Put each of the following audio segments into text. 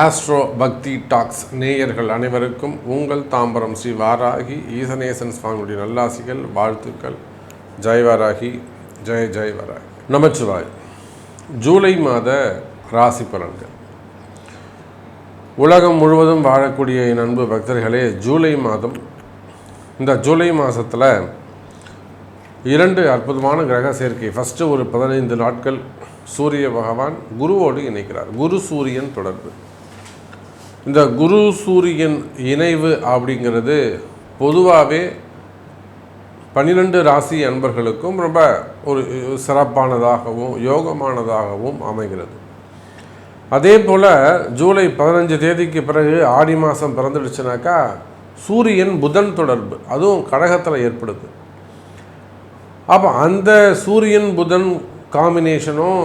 Astro பக்தி tax நேயர்கள் அனைவருக்கும் உங்கள் தாம்பரம் ஸ்ரீ வாராகி ஈசனேசன் சுவாமியுடைய நல்லாசிகள் வாழ்த்துக்கள். ஜெய் வாராகி ஜெய் ஜெய் வாராகி. நமச்சிவாய் ஜூலை மாத ராசி பலன்கள். உலகம் முழுவதும் வாழக்கூடிய என் அன்பு பக்தர்களே ஜூலை மாதம் இந்த ஜூலை மாதத்தில் இரண்டு அற்புதமான கிரக சேர்க்கை. ஃபஸ்ட்டு ஒரு பதினைந்து நாட்கள் சூரிய பகவான் குருவோடு இணைக்கிறார். குரு சூரியன் தொடர்பு. இந்த குரு சூரியன் இணைவு அப்படிங்கிறது பொதுவாகவே பன்னிரெண்டு ராசி அன்பர்களுக்கும் ரொம்ப ஒரு சிறப்பானதாகவும் யோகமானதாகவும் அமைகிறது. அதே போல் ஜூலை பதினஞ்சு தேதிக்கு பிறகு ஆடி மாதம் பிறந்துடுச்சுனாக்கா சூரியன் புதன் தொடர்பு அதுவும் கடகத்தில் ஏற்படுது. அப்போ அந்த சூரியன் புதன் காம்பினேஷனும்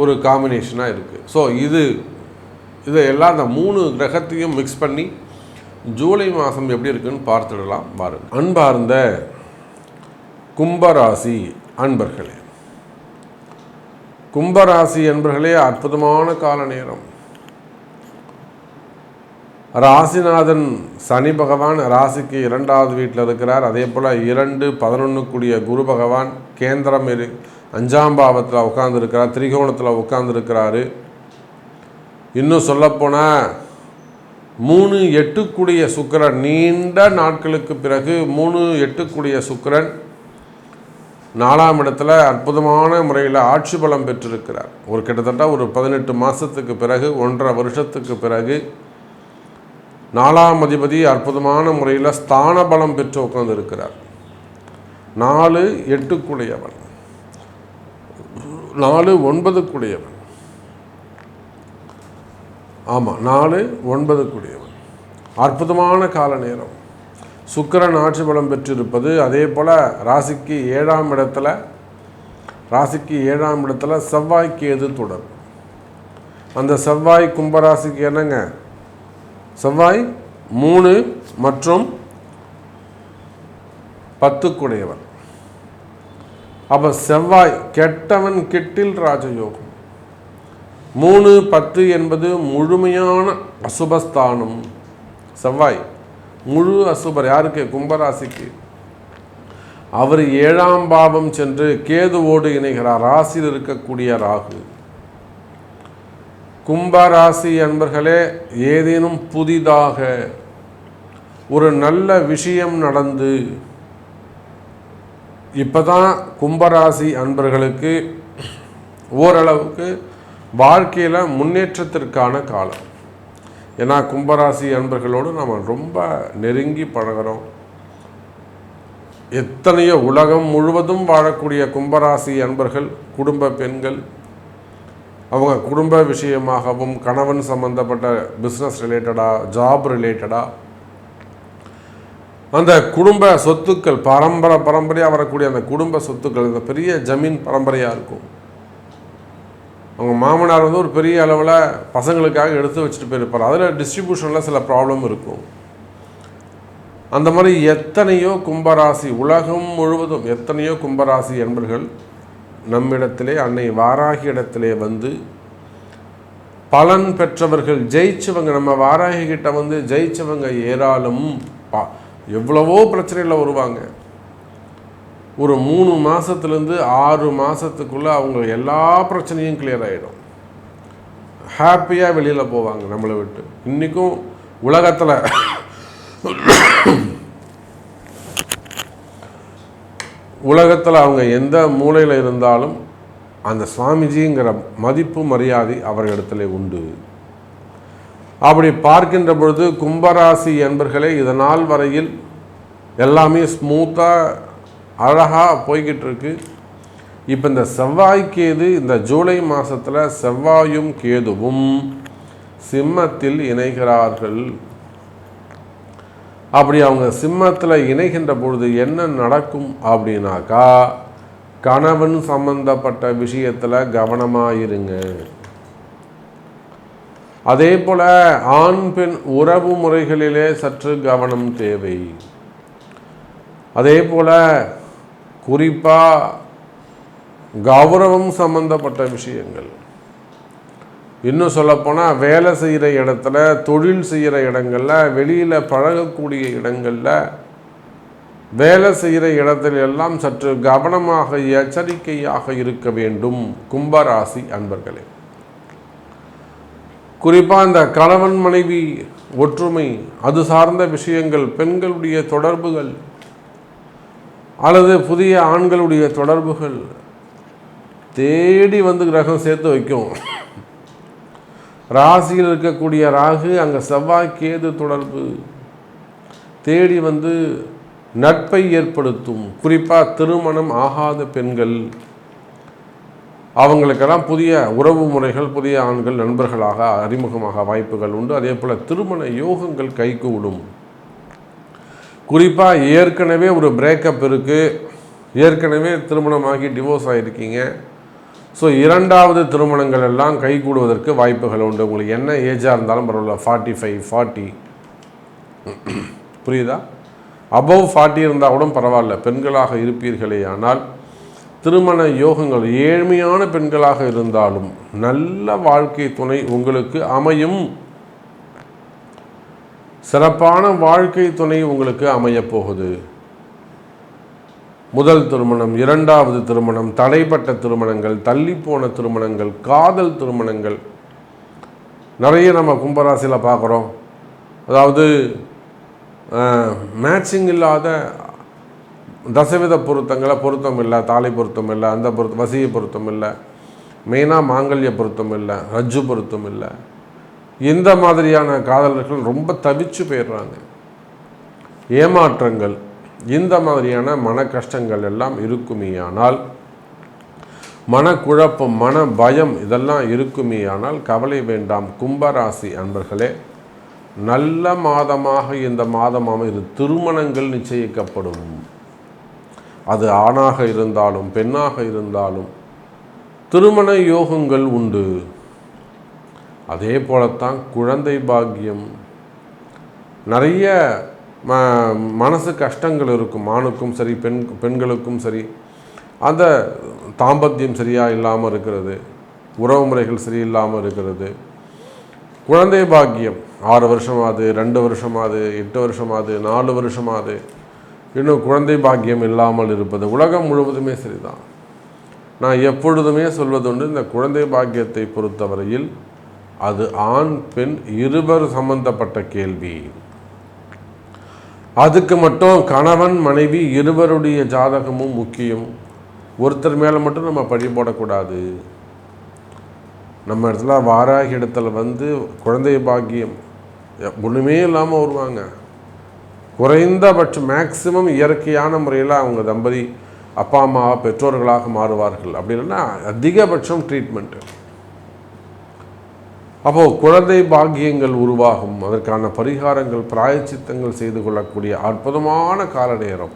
ஒரு காம்பினேஷனாக இருக்குது ஸோ இது இதை எல்லாம் அந்த மூணு கிரகத்தையும் மிக்ஸ் பண்ணி ஜூலை மாதம் எப்படி இருக்குன்னு பார்த்துடலாம் பாருங்கள் அன்பார்ந்த கும்பராசி அன்பர்களே. கும்பராசி அன்பர்களே அற்புதமான கால நேரம். ராசிநாதன் சனி பகவான் ராசிக்கு இரண்டாவது வீட்டில் இருக்கிறார். அதே போல் இரண்டு பதினொன்று கூடிய குரு பகவான் கேந்திரம் இரு அஞ்சாம் பாவத்தில் உட்காந்துருக்கிறார் திரிகோணத்தில் உட்காந்துருக்கிறாரு இன்னும் சொல்லப்போனால் மூணு எட்டுக்குடிய சுக்கிரன் நீண்ட நாட்களுக்கு பிறகு மூணு எட்டுக்குடிய சுக்கிரன் நாலாம் இடத்துல அற்புதமான முறையில் ஆட்சி பலம் பெற்றிருக்கிறார். ஒரு கிட்டத்தட்ட ஒரு பதினெட்டு மாதத்துக்கு பிறகு ஒன்றரை வருஷத்துக்கு பிறகு நாலாம் அதிபதி அற்புதமான முறையில் ஸ்தான பலம் பெற்று உட்கார்ந்திருக்கிறார். நாலு எட்டுக்குடையவன். நாலு ஒன்பதுக்குடையவன் ஆமாம் நாலு ஒன்பதுக்குடையவன் அற்புதமான கால நேரம். சுக்கிரன் ஆட்சி பலம் பெற்றிருப்பது அதே போல் ராசிக்கு ஏழாம் இடத்துல ராசிக்கு ஏழாம் இடத்துல செவ்வாய்க்கு எது தொடர். அந்த செவ்வாய் கும்பராசிக்கு என்னங்க? செவ்வாய் மூணு மற்றும் பத்துக்குடையவன் அப்போ செவ்வாய் கெட்டவன் கெட்டில் ராஜயோகம். மூணு பத்து என்பது முழுமையான அசுபஸ்தானம். செவ்வாய் முழு அசுபர். யாருக்கு? கும்பராசிக்கு. அவர் ஏழாம் பாவம் சென்று கேதுவோடு இணைகிறார். ராசியில் இருக்கக்கூடிய ராகு. கும்பராசி அன்பர்களே ஏதேனும் புதிதாக ஒரு நல்ல விஷயம் நடந்து இப்போ தான் கும்பராசி அன்பர்களுக்கு ஓரளவுக்கு வாழ்க்கையில் முன்னேற்றத்திற்கான காலம். ஏன்னா கும்பராசி அன்பர்களோடு நம்ம ரொம்ப நெருங்கி பழகிறோம். எத்தனையோ உலகம் முழுவதும் வாழக்கூடிய கும்பராசி அன்பர்கள் குடும்ப பெண்கள் அவங்க குடும்ப விஷயமாகவும் கணவன் சம்பந்தப்பட்ட பிஸ்னஸ் ரிலேட்டடாக ஜாப் ரிலேட்டடாக அந்த குடும்ப சொத்துக்கள் பரம்பரை பரம்பரையாக வரக்கூடிய அந்த குடும்ப சொத்துக்கள் இந்த பெரிய ஜமீன் பரம்பரையாக இருக்கும். அவங்க மாமனார் வந்து ஒரு பெரிய அளவில் பசங்களுக்காக எடுத்து வச்சுட்டு போயிருப்பார். அதில் டிஸ்ட்ரிபியூஷனில் சில ப்ராப்ளம் இருக்கும். அந்த மாதிரி எத்தனையோ கும்பராசி உலகம் முழுவதும் எத்தனையோ கும்பராசி என்பர்கள் நம்மிடத்திலே அன்னை வாராகி இடத்திலே வந்து பலன் பெற்றவர்கள் ஜெயிச்சவங்க நம்ம வாராகி கிட்ட வந்து ஜெயிச்சவங்க ஏராளம் பா எவ்வளவோ பிரச்சனையில் வருவாங்க. ஒரு மூணு மாதத்துலேருந்து ஆறு மாதத்துக்குள்ளே அவங்க எல்லா பிரச்சனையும் கிளியர் ஆகிடும் ஹாப்பியாக வெளியில் போவாங்க நம்மளை விட்டு. இன்றைக்கும் உலகத்தில் உலகத்தில் அவங்க எந்த மூலையில் இருந்தாலும் அந்த சுவாமிஜிங்கிற மதிப்பு மரியாதை அவர்களிடத்தில் உண்டு. அப்படி பார்க்கின்ற பொழுது கும்பராசி என்பர்களே இதனால் வரையில் எல்லாமே ஸ்மூத்தாக அழகாக போய்கிட்டு இருக்கு இப்போ இந்த செவ்வாய் கேது இந்த ஜூலை மாதத்தில் செவ்வாயும் கேதுவும் சிம்மத்தில் இணைகிறார்கள். அப்படி அவங்க சிம்மத்தில் இணைகின்ற பொழுது என்ன நடக்கும் அப்படின்னாக்கா கணவன் சம்பந்தப்பட்ட விஷயத்தில் கவனமாக இருங்க அதே போல் ஆண் பெண் உறவு முறைகளிலே சற்று கவனம் தேவை. அதே போல் குறிப்பாக கௌரவம் சம்பந்தப்பட்ட விஷயங்கள். இன்னும் சொல்லப்போனால் வேலை செய்கிற இடத்துல தொழில் செய்கிற இடங்கள்ல வெளியில் பழகக்கூடிய இடங்களில் வேலை செய்கிற இடத்துல எல்லாம் சற்று கவனமாக எச்சரிக்கையாக இருக்க வேண்டும் கும்பராசி அன்பர்களே. குறிப்பாக இந்த கணவன் மனைவி ஒற்றுமை அது சார்ந்த விஷயங்கள் பெண்களுடைய தொடர்புகள் அல்லது புதிய ஆண்களுடைய தொடர்புகள் தேடி வந்து கிரகம் சேர்த்து வைக்கும். ராசியில் இருக்கக்கூடிய ராகு அங்கே செவ்வாய் கேது தொடர்பு தேடி வந்து நட்பை ஏற்படுத்தும். குறிப்பாக திருமணம் ஆகாத பெண்கள் அவங்களுக்கெல்லாம் புதிய உறவு முறைகள் புதிய ஆண்கள் நண்பர்களாக அறிமுகமாக வாய்ப்புகள் உண்டு. அதே போல் திருமண யோகங்கள் கைகூடும். குறிப்பாக ஏற்கனவே ஒரு பிரேக்கப் இருக்குது ஏற்கனவே திருமணமாகி டிவோர்ஸ் ஆகிருக்கீங்க ஸோ இரண்டாவது திருமணங்கள் எல்லாம் கைகூடுவதற்கு வாய்ப்புகள் உண்டு. உங்களுக்கு என்ன ஏஜாக இருந்தாலும் பரவாயில்ல. ஃபார்ட்டி ஃபைவ் ஃபார்ட்டி புரியுதா? அபவ் ஃபார்ட்டி இருந்தால் கூட பரவாயில்ல. பெண்களாக இருப்பீர்களே ஆனால் திருமண யோகங்கள் ஏழ்மையான பெண்களாக இருந்தாலும் நல்ல வாழ்க்கை துணை உங்களுக்கு அமையும். சிறப்பான வாழ்க்கை துணை உங்களுக்கு அமையப் போகுது. முதல் திருமணம் இரண்டாவது திருமணம் தடைப்பட்ட திருமணங்கள் தள்ளிப்போன திருமணங்கள் காதல் திருமணங்கள். நிறைய நம்ம கும்பராசியில் பார்க்குறோம். அதாவது மேட்சிங் இல்லாத தசவித பொருத்தங்களை பொருத்தம் இல்லை. தாலை பொருத்தம் இல்லை அந்த பொருத்தம் வசிய பொருத்தம் இல்லை. மெயினாக மாங்கல்ய பொருத்தம் இல்லை ரஜ்ஜு பொருத்தம் இல்லை. இந்த மாதிரியான காதலர்கள் ரொம்ப தவிச்சு போயிடுறாங்க. ஏமாற்றங்கள் இந்த மாதிரியான மன கஷ்டங்கள் எல்லாம் இருக்குமேயானால் மனக்குழப்பம் மன பயம் இதெல்லாம் இருக்குமேயானால் கவலை வேண்டாம் கும்பராசி அன்பர்களே. நல்ல மாதமாக இந்த மாதம் அமைது திருமணங்கள் நிச்சயிக்கப்படும். அது ஆணாக இருந்தாலும் பெண்ணாக இருந்தாலும் திருமண யோகங்கள் உண்டு. அதே போலத்தான் குழந்தை பாக்கியம். நிறைய ம மனசு கஷ்டங்கள் இருக்கும். ஆணுக்கும் சரி பெண் பெண்களுக்கும் சரி. அந்த தாம்பத்தியம் சரியாக இல்லாமல் இருக்கிறது. உறவு முறைகள் சரியில்லாமல் இருக்கிறது. குழந்தை பாக்கியம். ஆறு வருஷமாது ரெண்டு வருஷமாது எட்டு வருஷமாது நாலு வருஷமாது. இன்னும் குழந்தை பாக்கியம் இல்லாமல் இருப்பது. உலகம் முழுவதுமே சரிதான். நான் எப்பொழுதுமே சொல்வதுண்டு இந்த குழந்தை பாக்கியத்தை பொறுத்தவரையில் அது ஆண் பெண் இருவர் சம்பந்தப்பட்ட கேள்வி. அதுக்கு மட்டும் கணவன் மனைவி இருவருடைய ஜாதகமும் முக்கியம். ஒருத்தர் மேலே மட்டும் நம்ம பழி போடக்கூடாது. நம்ம இடத்துல வாராகி இடத்துல வந்து குழந்தை பாக்கியம் ஒன்றுமே இல்லாமல் வருவாங்க. குறைந்தபட்சம் மேக்சிமம் இயற்கையான முறையில் அவங்க தம்பதி அப்பா அம்மா பெற்றோர்களாக மாறுவார்கள். அப்படின்னா அதிகபட்சம் ட்ரீட்மெண்ட்டு அப்போது குழந்தை பாக்கியங்கள் உருவாகும். அதற்கான பரிகாரங்கள் பிராயச்சித்தங்கள் செய்து கொள்ளக்கூடிய அற்புதமான கால நேரம்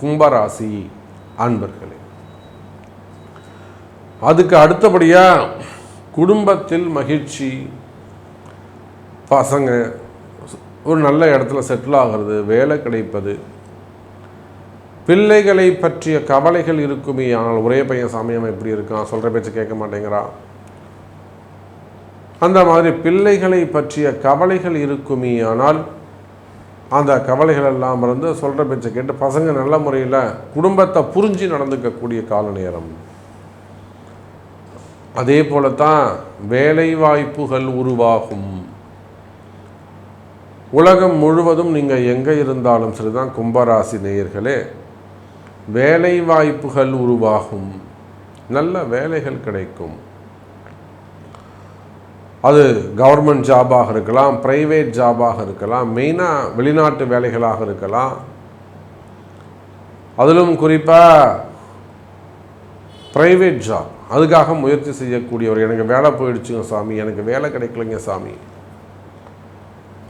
கும்பராசி அன்பர்களே. அதுக்கு அடுத்தபடியாக குடும்பத்தில் மகிழ்ச்சி. பசங்க ஒரு நல்ல இடத்துல செட்டில் ஆகிறது வேலை கிடைப்பது. பிள்ளைகளை பற்றிய கவலைகள் இருக்குமே ஆனால் ஒரே பையன் சமயம் எப்படி இருக்கான்? சொல்கிற பேச்சு கேட்க மாட்டேங்கிறான். அந்த மாதிரி பிள்ளைகளை பற்றிய கவலைகள் இருக்குமே ஆனால் அந்த கவலைகள் எல்லாம் இருந்து சொல்கிற பேச்சை கேட்டு பசங்க நல்ல முறையில் குடும்பத்தை புரிஞ்சு நடந்துக்கக்கூடிய கால நேரம். அதே போலத்தான் வேலை வாய்ப்புகள் உருவாகும். உலகம் முழுவதும் நீங்கள் எங்கே இருந்தாலும் சரிதான் கும்பராசி நேயர்களே வேலை வாய்ப்புகள் உருவாகும். நல்ல வேலைகள் கிடைக்கும். அது கவர்மெண்ட் ஜாபாக இருக்கலாம் ப்ரைவேட் ஜாபாக இருக்கலாம் மெயினாக வெளிநாட்டு வேலைகளாக இருக்கலாம். அதிலும் குறிப்பாக ப்ரைவேட் ஜாப் அதுக்காக முயற்சி செய்யக்கூடியவர் எனக்கு வேலை போயிடுச்சுங்க சாமி எனக்கு வேலை கிடைக்கலைங்க சாமி.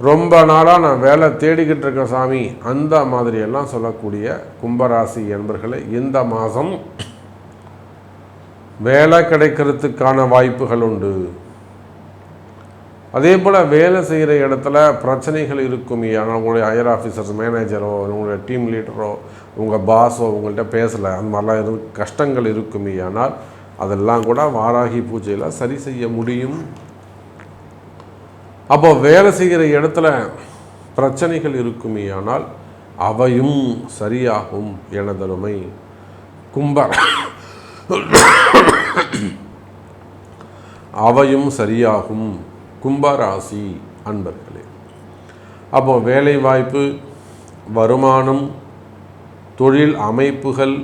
ரொம்ப நாளாக நான் வேலை தேடிக்கிட்டு இருக்கேன் சாமி. அந்த மாதிரியெல்லாம் சொல்லக்கூடிய கும்பராசி என்பர்களை இந்த மாதம் வேலை கிடைக்கிறதுக்கான வாய்ப்புகள் உண்டு. அதே போல் வேலை செய்கிற இடத்துல பிரச்சனைகள் இருக்கும் அவங்களுடைய உங்களுடைய ஹையர் ஆஃபீஸர்ஸ் மேனேஜரோ உங்களுடைய டீம் லீடரோ உங்கள் பாஸோ உங்கள்கிட்ட பேசலை. அந்த மாதிரிலாம் இரு கஷ்டங்கள் இருக்குமே ஆனால் அதெல்லாம் கூட வாராகி பூஜையில் சரி செய்ய முடியும். அப்போ வேலை செய்கிற இடத்துல பிரச்சனைகள் இருக்குமே ஆனால் அவையும் சரியாகும் எனதருமை. கும்பர் அவையும் சரியாகும் கும்பராசி அன்பர்களே அப்போ வேலை வாய்ப்பு வருமானம் தொழில் அமைப்புகள்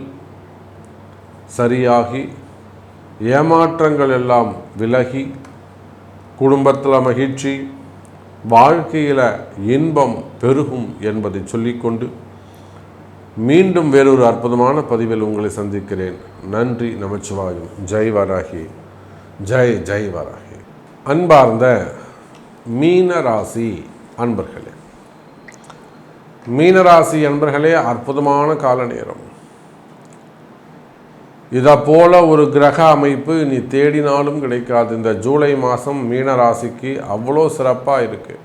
சரியாகி ஏமாற்றங்கள் எல்லாம் விலகி குடும்பத்தில் மகிழ்ச்சி வாழ்க்கையில் இன்பம் பெருகும் என்பதை சொல்லிக்கொண்டு மீண்டும் வேறொரு அற்புதமான பதிவில் உங்களை சந்திக்கிறேன். நன்றி நமச்சிவாயும். ஜெய் வராகி. ஜெய் ஜெய் வராகி. அன்பார்ந்த மீனராசி அன்பர்களே. மீனராசி என்பர்களே அற்புதமான கால நேரம். இதை போல ஒரு கிரக அமைப்பு நீ தேடினாலும் கிடைக்காது. இந்த ஜூலை மாதம் மீனராசிக்கு அவ்வளோ சிறப்பாக இருக்குது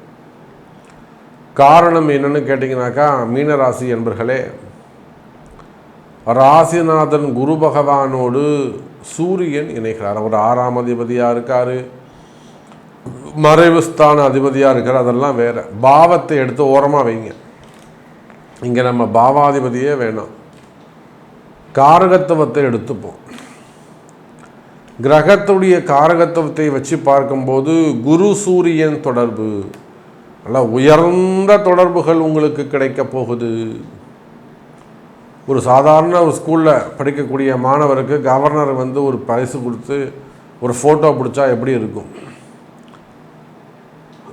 காரணம் என்னன்னு கேட்டிங்கனாக்கா மீனராசி என்பர்களே ராசிநாதன் குரு பகவானோடு சூரியன் இணைகிறார். அவர் ஆறாம் அதிபதியாக இருக்கார். மறைவு ஸ்தான அதிபதியாக இருக்கிற அதெல்லாம் வேறு. பாவத்தை எடுத்து ஓரமாக வைங்க. இங்கே நம்ம பாவாதிபதியே வேணாம். காரகத்துவத்தை எடுத்துப்போம். கிரகத்துடைய காரகத்துவத்தை வச்சு பார்க்கும்போது குரு சூரியன் தொடர்பு. நல்லா உயர்ந்த தொடர்புகள் உங்களுக்கு கிடைக்க போகுது. ஒரு சாதாரண ஒரு ஸ்கூலில் படிக்கக்கூடிய மாணவருக்கு கவர்னர் வந்து ஒரு பரிசு கொடுத்து ஒரு ஃபோட்டோ பிடிச்சா எப்படி இருக்கும்?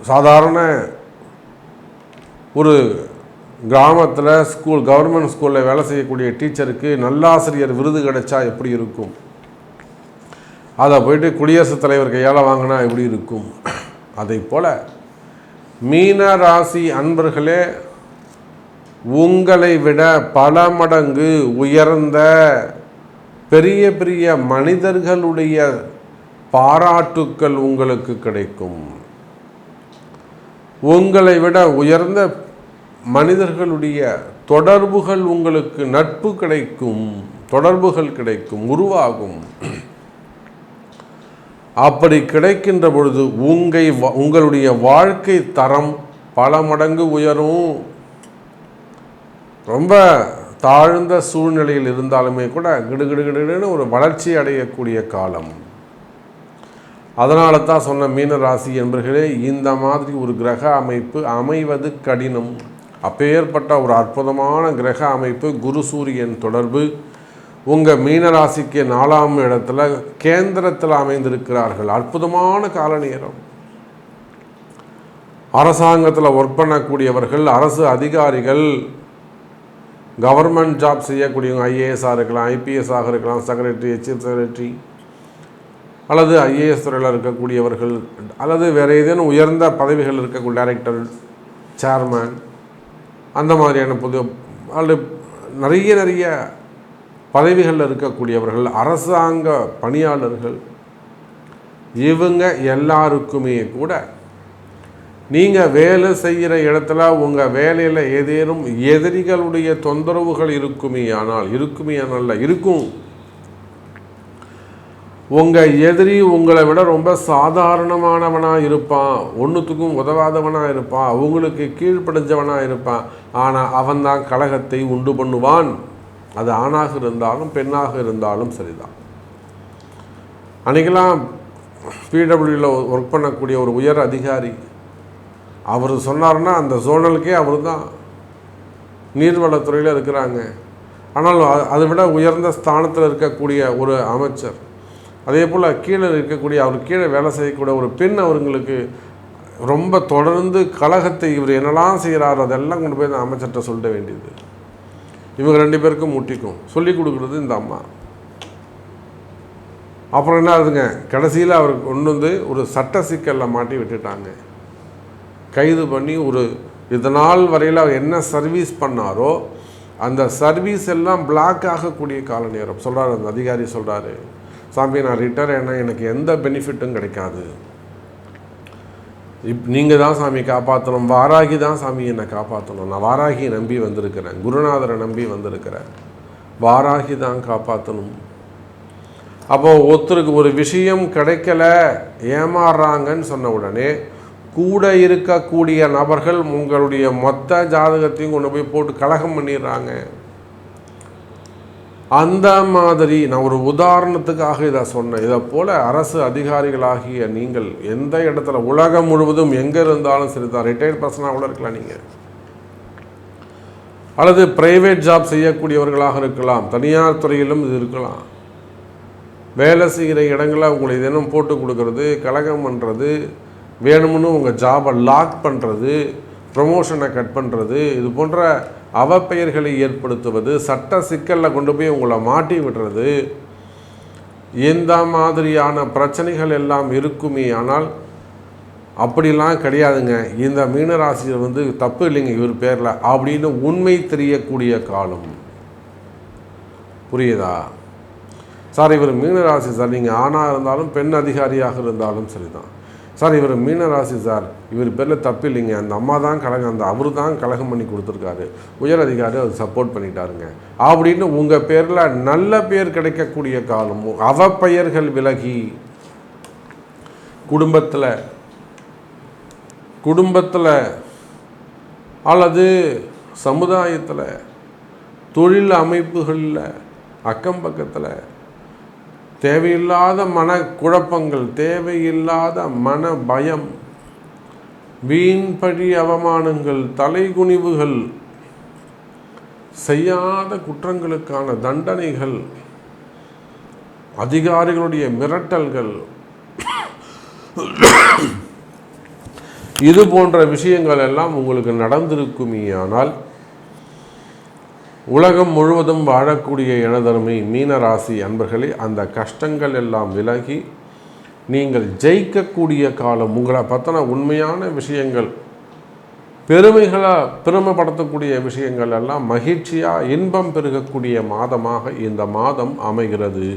சாதாரண ஒரு கிராமத்தில் ஸ்கூல் கவர்மெண்ட் ஸ்கூலில் வேலை செய்யக்கூடிய டீச்சருக்கு நல்லாசிரியர் விருது கிடைச்சா எப்படி இருக்கும்? அதை போயிட்டு குடியரசுத் தலைவர் கையால் வாங்கினா எப்படி இருக்கும்? அதை போல் மீன ராசி அன்பர்களே உங்களை விட பல மடங்கு உயர்ந்த பெரிய பெரிய மனிதர்களுடைய பாராட்டுக்கள் உங்களுக்கு கிடைக்கும். உங்களை விட உயர்ந்த மனிதர்களுடைய தொடர்புகள் உங்களுக்கு நட்பு கிடைக்கும் தொடர்புகள் கிடைக்கும் உருவாகும். அப்படி கிடைக்கின்ற பொழுது உங்கள் உங்களுடைய வாழ்க்கை தரம் பல மடங்கு உயரும். ரொம்ப தாழ்ந்த சூழ்நிலையில் இருந்தாலுமே கூட கிடுகிடுகிடுன்னு ஒரு வளர்ச்சி அடையக்கூடிய காலம். அதனால தான் சொன்ன மீன ராசி என்பர்களே இந்த மாதிரி ஒரு கிரக அமைப்பு அமைவது கடினம். அப்பேற்பட்ட ஒரு அற்புதமான கிரக அமைப்பு குரு சூரியன் தொடர்பு. உங்கள் மீனராசிக்கு நாலாம் இடத்துல கேந்திரத்தில் அமைந்திருக்கிறார்கள். அற்புதமான கால நேரம் அரசாங்கத்தில் ஒர்க் பண்ணக்கூடியவர்கள் அரசு அதிகாரிகள் கவர்மெண்ட் ஜாப் செய்யக்கூடியவங்க ஐஏஎஸ்ஸாக இருக்கலாம் ஐபிஎஸ்ஸாக இருக்கலாம் செக்ரட்டரி சீஃப் செக்ரட்டரி அல்லது ஐஏஎஸ் துறையில் இருக்கக்கூடியவர்கள் அல்லது வேறு ஏதேனும் உயர்ந்த பதவிகள் இருக்கக்கூடிய டைரக்டர் சேர்மேன் அந்த மாதிரியான புது அல்லது நிறைய நிறைய பதவிகளில் இருக்கக்கூடியவர்கள் அரசாங்க பணியாளர்கள் இவங்க எல்லாருக்குமே கூட நீங்கள் வேலை செய்கிற இடத்துல உங்கள் வேலையில் ஏதேனும் எதிரிகளுடைய தொந்தரவுகள் இருக்குமே ஆனால் இருக்குமே ஆனால் இருக்கும். உங்கள் எதிரி உங்களை விட ரொம்ப சாதாரணமானவனாக இருப்பான். ஒன்றுத்துக்கும் உதவாதவனாக இருப்பான். அவங்களுக்கு கீழ்ப்படைஞ்சவனாக இருப்பான். ஆனால் அவன்தான் கழகத்தை உண்டு பண்ணுவான். அது ஆணாக இருந்தாலும் பெண்ணாக இருந்தாலும் சரிதான். அன்றைக்கெல்லாம் பிடபிள்யூவில் ஒர்க் பண்ணக்கூடிய ஒரு உயர் அதிகாரி அவர் சொன்னார்னா அந்த சோனலுக்கே அவர் தான் நீர்வளத்துறையில் இருக்கிறாங்க. ஆனால் அதை விட உயர்ந்த ஸ்தானத்தில் இருக்கக்கூடிய ஒரு அமைச்சர் அதே போல் கீழே இருக்கக்கூடிய அவர் கீழே வேலை செய்யக்கூடிய ஒரு பெண் அவங்களுக்கு ரொம்ப தொடர்ந்து கழகத்தை இவர் என்னெல்லாம் செய்கிறார் அதெல்லாம் கொண்டு போய் அந்த அமைச்சர்கிட்ட சொல்ல வேண்டியது. இவங்க ரெண்டு பேருக்கும் முட்டிக்கும். சொல்லி கொடுக்குறது இந்த அம்மா. அப்புறம் என்ன ஆகுதுங்க? கடைசியில் அவருக்கு கொண்டு வந்து ஒரு சட்ட சிக்கலில் மாட்டி விட்டுட்டாங்க. கைது பண்ணி ஒரு இதனால் வரையில் அவர் என்ன சர்வீஸ் பண்ணாரோ அந்த சர்வீஸ் எல்லாம் பிளாக் ஆகக்கூடிய கால நேரம். சொல்கிறார் அந்த அதிகாரி சொல்கிறாரு சாமி நான் ரிட்டையர் ஏன்னா எனக்கு எந்த பெனிஃபிட்டும் கிடைக்காது. இப் நீங்கள் தான் சாமி காப்பாற்றணும் வாராகி தான் சாமி என்னை காப்பாற்றணும் நான் வாராகி நம்பி வந்திருக்கிறேன். குருநாதரை நம்பி வந்திருக்கிறேன். வாராகி தான் காப்பாற்றணும் அப்போது ஒருத்தருக்கு ஒரு விஷயம் கிடைக்கல ஏமாறுறாங்கன்னு சொன்ன உடனே கூட இருக்கக்கூடிய நபர்கள் உங்களுடைய மொத்த ஜாதகத்தையும் கொண்டு போய் போட்டு கலகம் பண்ணிடுறாங்க. அந்த மாதிரி நான் ஒரு உதாரணத்துக்காக இதை சொன்னேன். இதை போல் அரசு அதிகாரிகளாகிய நீங்கள் எந்த இடத்துல உலகம் முழுவதும் எங்கே இருந்தாலும் சரி தான் ரிட்டையர்ட் பர்சனாக கூட இருக்கலாம் நீங்கள் அல்லது பிரைவேட் ஜாப் செய்யக்கூடியவர்களாக இருக்கலாம். தனியார் துறையிலும் இது இருக்கலாம். வேலை செய்கிற இடங்களில் உங்களை தினம் போட்டு கொடுக்கறது கலகம் பண்ணுறது வேணும்னு உங்கள் ஜாபை லாக் பண்ணுறது ப்ரொமோஷனை கட் பண்ணுறது இது போன்ற அவப்பெயர்களை ஏற்படுத்துவது சட்ட சிக்கலில் கொண்டு போய் உங்களை மாட்டி விடுறது இந்த மாதிரியான பிரச்சனைகள் எல்லாம் இருக்குமே. ஆனால் அப்படிலாம் கிடையாதுங்க. இந்த மீனராசியில் வந்து தப்பு இல்லைங்க இவர் பேரில். அப்படின்னு உண்மை தெரியக்கூடிய காலம். புரியுதா? சார் இவர் மீனராசி சார். நீங்கள் ஆணாக இருந்தாலும் பெண் அதிகாரியாக இருந்தாலும் சரிதான். சார் இவர் மீனராசி சார். இவர் பேரில் தப்பு இல்லைங்க. அந்த அம்மா தான் கழகம் அந்த அவரு தான் கழகம் பண்ணி கொடுத்துருக்காரு. உயர் அதிகாரி அவர் சப்போர்ட் பண்ணிட்டாருங்க. அப்படின்னு உங்கள் பேரில் நல்ல பேர் கிடைக்கக்கூடிய காலம் அவ பெயர்கள் விலகி குடும்பத்தில் குடும்பத்தில் அல்லது சமுதாயத்தில் தொழில் அமைப்புகளில் அக்கம் பக்கத்தில் தேவையில்லாத மன குழப்பங்கள் தேவையில்லாத மன பயம் வீண்பழி அவமானங்கள் தலைகுனிவுகள் செய்யாத குற்றங்களுக்கான தண்டனைகள் அதிகாரிகளுடைய மிரட்டல்கள் இது போன்ற விஷயங்கள் எல்லாம் உங்களுக்கு நடந்திருக்குமே ஆனால் உலகம் முழுவதும் வாழக்கூடிய இனதருமை மீனராசி அன்பர்களே அந்த கஷ்டங்கள் எல்லாம் விலகி நீங்கள் ஜெயிக்கக்கூடிய காலம் உங்களை பற்றின உண்மையான விஷயங்கள் பெருமைகளாக பெருமைப்படுத்தக்கூடிய விஷயங்கள் எல்லாம் மகிழ்ச்சியாக இன்பம் பெருகக்கூடிய மாதமாக இந்த மாதம் அமைகிறது.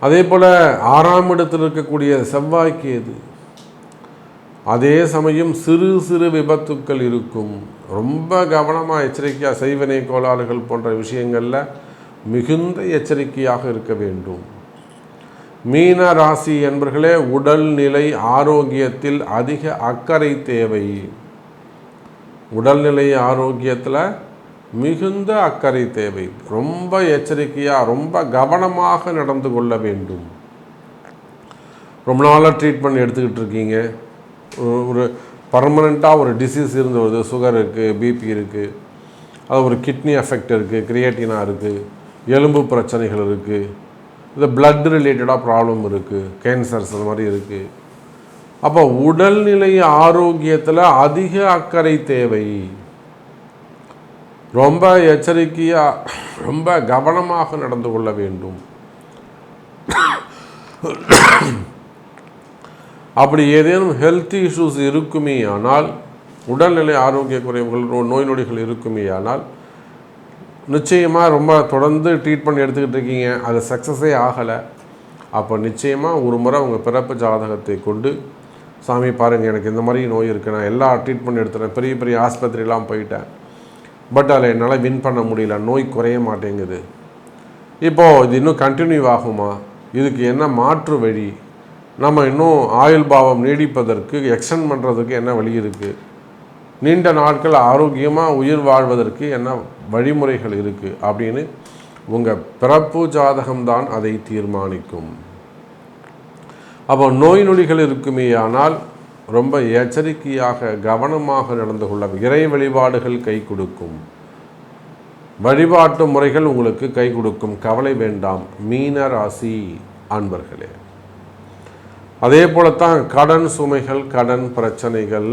அதே போல் ஆறாம் இடத்தில் இருக்கக்கூடிய செவ்வாய்க்கு எது? அதே சமயம் சிறு சிறு விபத்துக்கள் இருக்கும். ரொம்ப கவனமாக எச்சரிக்கையாக செய்வினை கோளாறுகள் போன்ற விஷயங்களில் மிகுந்த எச்சரிக்கையாக இருக்க வேண்டும். மீன ராசி என்பர்களே உடல்நிலை ஆரோக்கியத்தில் அதிக அக்கறை தேவை. உடல்நிலை ஆரோக்கியத்தில் மிகுந்த அக்கறை தேவை. ரொம்ப எச்சரிக்கையாக ரொம்ப கவனமாக நடந்து கொள்ள வேண்டும். ரொம்ப நாளாக ட்ரீட்மெண்ட் எடுத்துக்கிட்டு இருக்கீங்க. ஒரு பர்மனெண்ட்டாக ஒரு டிசீஸ் இருந்து வருது. சுகர் இருக்குது பிபி இருக்குது அது ஒரு கிட்னி எஃபெக்ட் இருக்குது கிரியேட்டினா இருக்குது எலும்பு பிரச்சனைகள் இருக்குது இந்த பிளட் ரிலேட்டடாக ப்ராப்ளம் இருக்குது கேன்சர்ஸ் அந்த மாதிரி இருக்குது அப்போ உடல்நிலை ஆரோக்கியத்தில் அதிக அக்கறை தேவை. ரொம்ப எச்சரிக்கையாக ரொம்ப கவனமாக நடந்து கொள்ள வேண்டும். அப்படி ஏதேனும் ஹெல்த் இஷ்யூஸ் இருக்குமே ஆனால் உடல்நிலை ஆரோக்கிய குறைவுகள் நோய் நொடிகள் இருக்குமே ஆனால் நிச்சயமாக ரொம்ப தொடர்ந்து ட்ரீட்மெண்ட் எடுத்துக்கிட்டு இருக்கீங்க அது சக்ஸஸே ஆகலை. அப்போ நிச்சயமாக ஒரு முறை உங்கள் பிறப்பு ஜாதகத்தை கொண்டு சாமி பாருங்கள் எனக்கு இந்த மாதிரி நோய் இருக்குது நான் எல்லா ட்ரீட்மெண்ட் எடுத்துகிறேன் பெரிய பெரிய ஆஸ்பத்திரிலாம் போயிட்டேன். பட் அதில் என்னால் வின் பண்ண முடியல நோய் குறைய மாட்டேங்குது. இப்போது இது இன்னும் கண்டினியூ ஆகுமா? இதுக்கு என்ன மாற்று வழி? நம்ம இன்னும் ஆயுள் பாவம் நீடிப்பதற்கு எக்ஸ்டெண்ட் பண்ணுறதுக்கு என்ன வழி இருக்குது நீண்ட நாட்கள் ஆரோக்கியமாக உயிர் வாழ்வதற்கு என்ன வழிமுறைகள் இருக்குது அப்படின்னு உங்கள் பிறப்பு ஜாதகம்தான் அதை தீர்மானிக்கும். அப்போ நோய் நொடிகள் இருக்குமே ஆனால் ரொம்ப எச்சரிக்கையாக கவனமாக நடந்து கொள்ள இறை வழிபாடுகள் கை கொடுக்கும். வழிபாட்டு முறைகள் உங்களுக்கு கை கொடுக்கும். கவலை வேண்டாம். மீன ராசி அன்பர்களே. அதே போலத்தான் கடன் சுமைகள் கடன் பிரச்சனைகள்.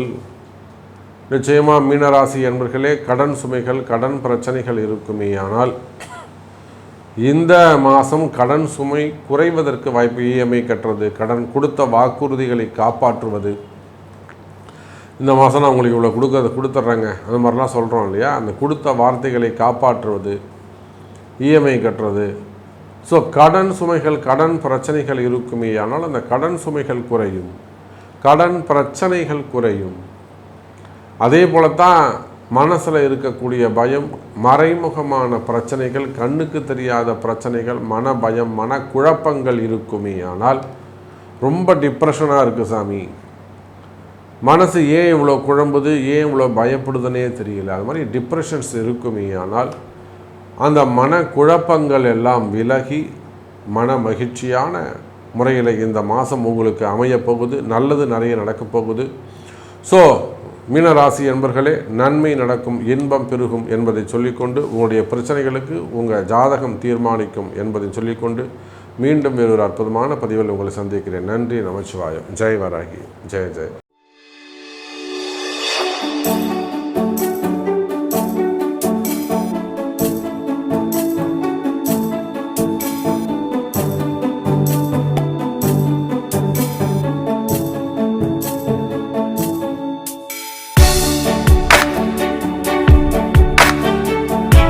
நிச்சயமாக மீனராசி என்பர்களே கடன் சுமைகள் கடன் பிரச்சனைகள் இருக்குமே. ஆனால் இந்த மாதம் கடன் சுமை குறைவதற்கு வாய்ப்பு இஎம்ஐ கட்டுறது கடன் கொடுத்த வாக்குறுதிகளை காப்பாற்றுவது. இந்த மாதம் நான் உங்களுக்கு இவ்வளோ கொடுக்க கொடுத்துட்றேங்க. அந்த மாதிரிலாம் சொல்கிறோம் இல்லையா? அந்த கொடுத்த வார்த்தைகளை காப்பாற்றுவது இஎம்ஐ கட்டுறது. ஸோ கடன் சுமைகள் கடன் பிரச்சனைகள் இருக்குமே ஆனால் அந்த கடன் சுமைகள் குறையும். கடன் பிரச்சனைகள் குறையும். அதே போலத்தான் மனசில் இருக்கக்கூடிய பயம் மறைமுகமான பிரச்சனைகள் கண்ணுக்கு தெரியாத பிரச்சனைகள் மன பயம் மன குழப்பங்கள் இருக்குமே ஆனால் ரொம்ப டிப்ரெஷனாக இருக்குது சாமி. மனசு ஏன் இவ்வளோ குழம்புது ஏன் இவ்வளோ பயப்படுதுன்னே தெரியல. அது மாதிரி டிப்ரெஷன்ஸ் இருக்குமே ஆனால் அந்த மன குழப்பங்கள் எல்லாம் விலகி மன மகிழ்ச்சியான முறையில் இந்த மாதம் உங்களுக்கு அமையப்போகுது நல்லது நிறைய நடக்கப் போகுது. ஸோ மீனராசி என்பர்களே நன்மை நடக்கும் இன்பம் பெருகும் என்பதை சொல்லிக்கொண்டு உங்களுடைய பிரச்சனைகளுக்கு உங்கள் ஜாதகம் தீர்மானிக்கும் என்பதை சொல்லிக்கொண்டு மீண்டும் வேறொரு அற்புதமான பதிவில் உங்களை சந்திக்கிறேன். நன்றி நமச்சிவாயம். ஜெய் வராகி. ஜெய ஜெய்.